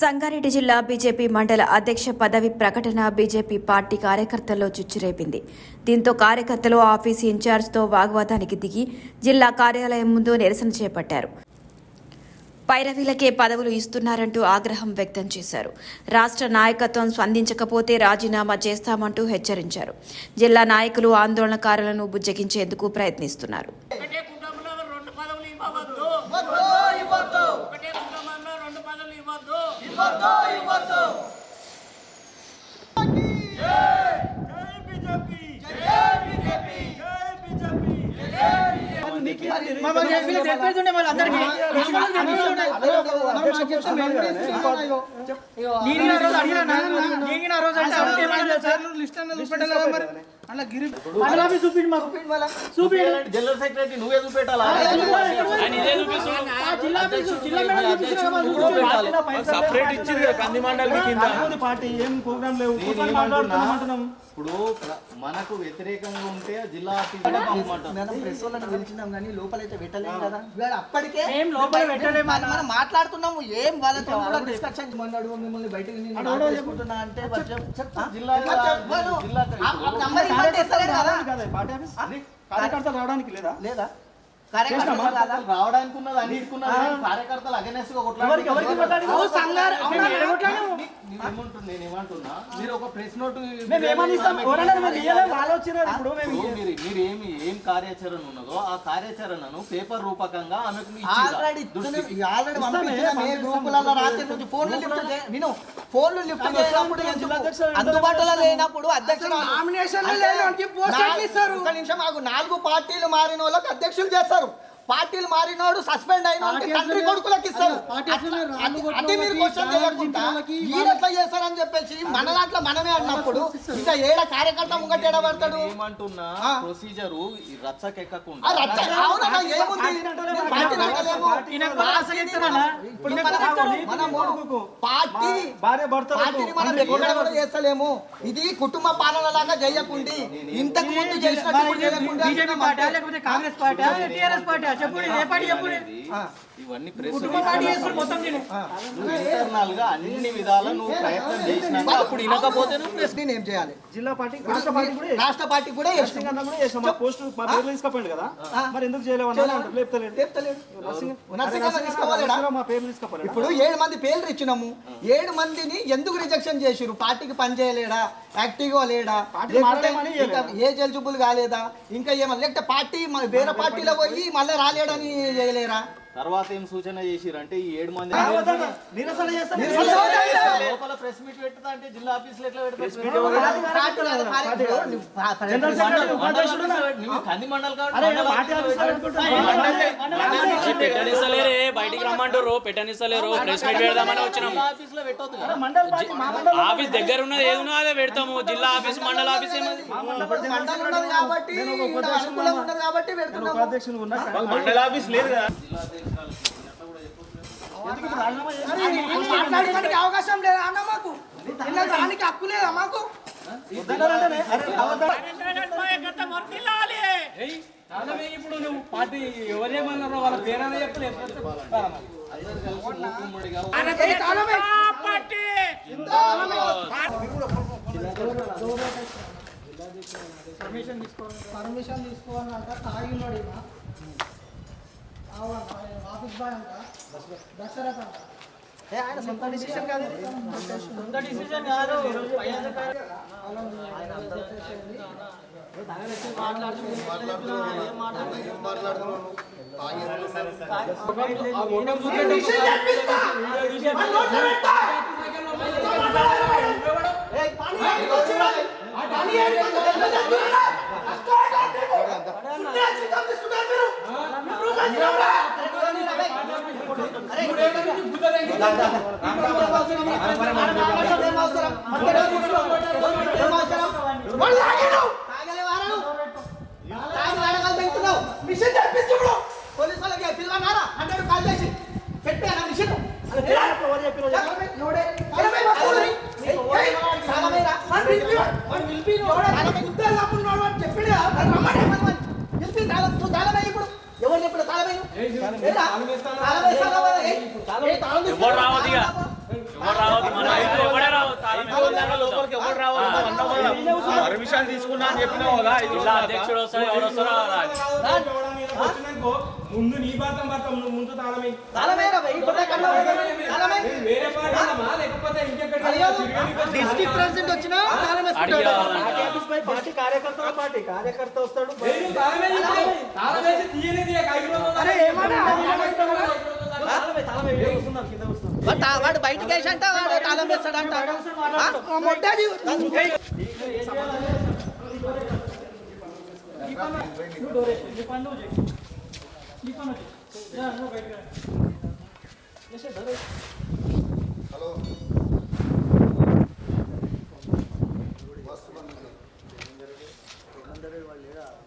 సంగారెడ్డి జిల్లా బీజేపీ మండల అధ్యక్ష పదవి ప్రకటన బీజేపీ పార్టీ కార్యకర్తల్లో చుచ్చురేపింది దీంతో కార్యకర్తలు ఆఫీస్ ఇన్ఛార్జ్తో వాగ్వాదానికి దిగి జిల్లా కార్యాలయం ముందు నిరసన చేపట్టారు. పైరవీలకే పదవులు ఇస్తున్నారంటూ ఆగ్రహం వ్యక్తం చేశారు. రాష్ట్ర నాయకత్వం స్పందించకపోతే రాజీనామా చేస్తామంటూ హెచ్చరించారు. జిల్లా నాయకులు ఆందోళనకారులను బుజ్జగించేందుకు ప్రయత్నిస్తున్నారు. నేను రోజు అడిగినా రోజు అంటే అడిగితే ఏమన్నా తెలుసా? అలా గిరి చూపిండి మాకు. జనరల్ సెక్రటరీ నువ్వే చూపెట్టాలా. సపరేట్ ఇచ్చింది కదా కింద. పార్టీ ఏం ప్రోగ్రామ్ లేవు. మాట్లాడుతున్నాం ఇప్పుడు మనకు వ్యతిరేకంగా ఉంటే జిల్లా ఆఫీస్ ప్రెస్ వాళ్ళని పిలిచినాం కానీ లోపలైతే పెట్టలేము కదా. అప్పటికే ఏం లోపల పెట్టలేము మనం మనం మాట్లాడుతున్నాము ఏం వాళ్ళతో డిస్కషన్ మొన్నడు మిమ్మల్ని బయటకు అంటే. జిల్లా. జిల్లా ఇస్తలేరు కదా. కార్యకర్తలు రావడానికి లేదా? లేదా? రావడానికి ఉన్నది అన్నిటికున్నది కార్యకర్తలు గా ఎవరికి మీరు ఒక ప్రెస్ నోట్ ఏమి ఏం కార్యాచరణ ఉన్నదో ఆ కార్యాచరణను పేపర్ రూపకంగా ఆమెకు విను ఫోన్లు లిఫ్ట్ చేసినప్పుడు? అందుబాటులో లేనప్పుడు అధ్యక్షుడు ఆగు. నాలుగు పార్టీలు మారిన వాళ్ళకి అధ్యక్షులు చేస్తారు. పార్టీలు మారినోడు సస్పెండ్ అయిన తండ్రి కొడుకులకు ఇస్తారు అది- మీరు క్వశ్చన్ చేయకుండా మీరు ఎట్లా చేస్తారని చెప్పేసి మన దాంట్లో మనమే అన్నప్పుడు ఇంకా ఏడ కార్యకర్త ముంగట ఏడ పడతాడు? ఏమంటున్నా? ప్రొసీజరు ఈ రచ్చకెక్కకుండా. ఏముంది? చేస్తలేము. ఇది కుటుంబ పాలన లాగా చేయకుండి ఇంతకు ముందు చేసినట్టు ఇప్పుడు చేయకుండా బీజేపీ పార్టీ లేకపోతే కాంగ్రెస్ పార్టీ టీఆర్ఎస్ పార్టీ చెప్పండి ఏ పార్టీ చెప్పండి? ఇవన్నీ ప్రెస్ కుటుంబ పార్టీ చేస్తారు మొత్తం దీన్ని ఇంటర్నల్గా అన్ని విధాలా నువ్వు ప్రయత్నం చేసినాక అప్పుడు వినకపోతే నువ్వు ప్రెస్ నేను ఏం చేయాలి? జిల్లా పార్టీ రాష్ట్ర పార్టీ కూడా రాష్ట్ర పార్టీ కూడా చేస్తున్నాం. కన్నా కూడా చేసాం మా పోస్ట్ మా పేర్లు తీసుకపోయింది కదా? మరి ఎందుకు చేయలేవు అన్నా? అంటే లేపుతలేదు లేపుతలేడు. నర్సింగ్ నర్సింగ్ అన్న తీసుకోవాలేడా? మా పేర్లు తీసుకోలేదు ఇప్పుడు ఏడు మంది పేర్లు ఇచ్చినాము. ఏడు మందిని ఎందుకు రిజెక్షన్ చేసిరు పార్టీకి పని చేయలేడా? యాక్టివ్గా లేడా? ఏజ్ ఎలిజిబుల్ కాలేదా? ఇంకా ఏమన్నా లేకపోతే పార్టీ వేరే పార్టీలో పోయి మళ్ళీ రాలేడని చేయలేరా? తర్వాత ఏం సూచన చేసిరంటే ఈ ఏడు మంది నిరసన లోపల ప్రెస్ మీట్ పెట్టుదా అంటే జిల్లా ఆఫీసులో ఎట్లా పెడతారు కాదు, మండల్ పెట్టనిస్తలేరే బయటికి రమ్మంటారు పెట్టనిస్తలేరు ప్రెస్ మీట్ పెడదామని వచ్చినాం జిల్లా ఆఫీసులో పెట్టొద్దు కదా మండల పార్టీ మా మండలం ఆఫీస్ దగ్గర ఉన్నది ఏది ఉన్నదో అదే పెడతాము జిల్లా ఆఫీస్ మండల ఆఫీస్ ఏమది మండల ఆఫీస్ లేదు కదా మాట్లాడడానికి అవకాశం లేదా అన్న మాకు. దానికి హక్కు లేదా మాకు? ఇప్పుడు నువ్వు పార్టీ ఎవరేమన్నారో వాళ్ళ పేరనే చెప్పలేదు అందరు కలిసి మూకుమ్మడిగా పార్టీ పర్మిషన్ తీసుకోవాలంట తాగి ఆయన సొంత డిసిషన్ కాదు ఇది. సొంత డిసిజన్ కాదు ఏం అవసరం? ఏం అవసరం? వాడు తాగాడు. తాగలేవారా నువ్వు? తాగి అడగాలి తింటున్నావు. మిషన్ తెప్పిస్తు ఇప్పుడు. పోలీసు వాళ్ళకి పిలవనారా? హండ్రెడ్ కాల్ చేసి. పెట్టారా మిషన్? అలా పిలవాలి. నోడే. తాళమే పట్టుకోవాలి. ఏయ్, ఏయ్, తాళమేరా? వాడు పిలిపి- వాడు పిలిపి నోడే. తాళమే గుద్దేలు కాపున్నాడు అని చెప్పాడు కదా. మరి రమ్మని ఏమని మరి? పిలిపి తాళం నువ్వు తాళమే ఇప్పుడు. ఎవరు చెప్పాడు తాళమే? ఏరా? తాళం వేస్తావా? ఏయ్, ఏయ్, తాళం ఎవరు రావద్దు ఇక. ఎవరు రావద్దు మన ఎవడే రావద్దు లోపలికి ఎవరు కదా పర్మిషన్ తీసుకున్నా అని చెప్పినావు కదా ఇది జిల్లా అధ్యక్షుడు వస్తాడు? ఎవరు వస్తారో. ముందు నీ భారతం భారతం నువ్వు ముందు తాళమే కదా, తాళమే. వేరే పార్టీ లేకపోతే ఇంకెక్కడ డిస్ట్రిక్ట్ ప్రెసిడెంట్ వచ్చినా తాళం పార్టీ కార్యకర్త పార్టీ కార్యకర్త వస్తాడు. వాడు బయటికి వేసి అంట వాడు తాళం వేస్తాడంట. ఆ, ఆ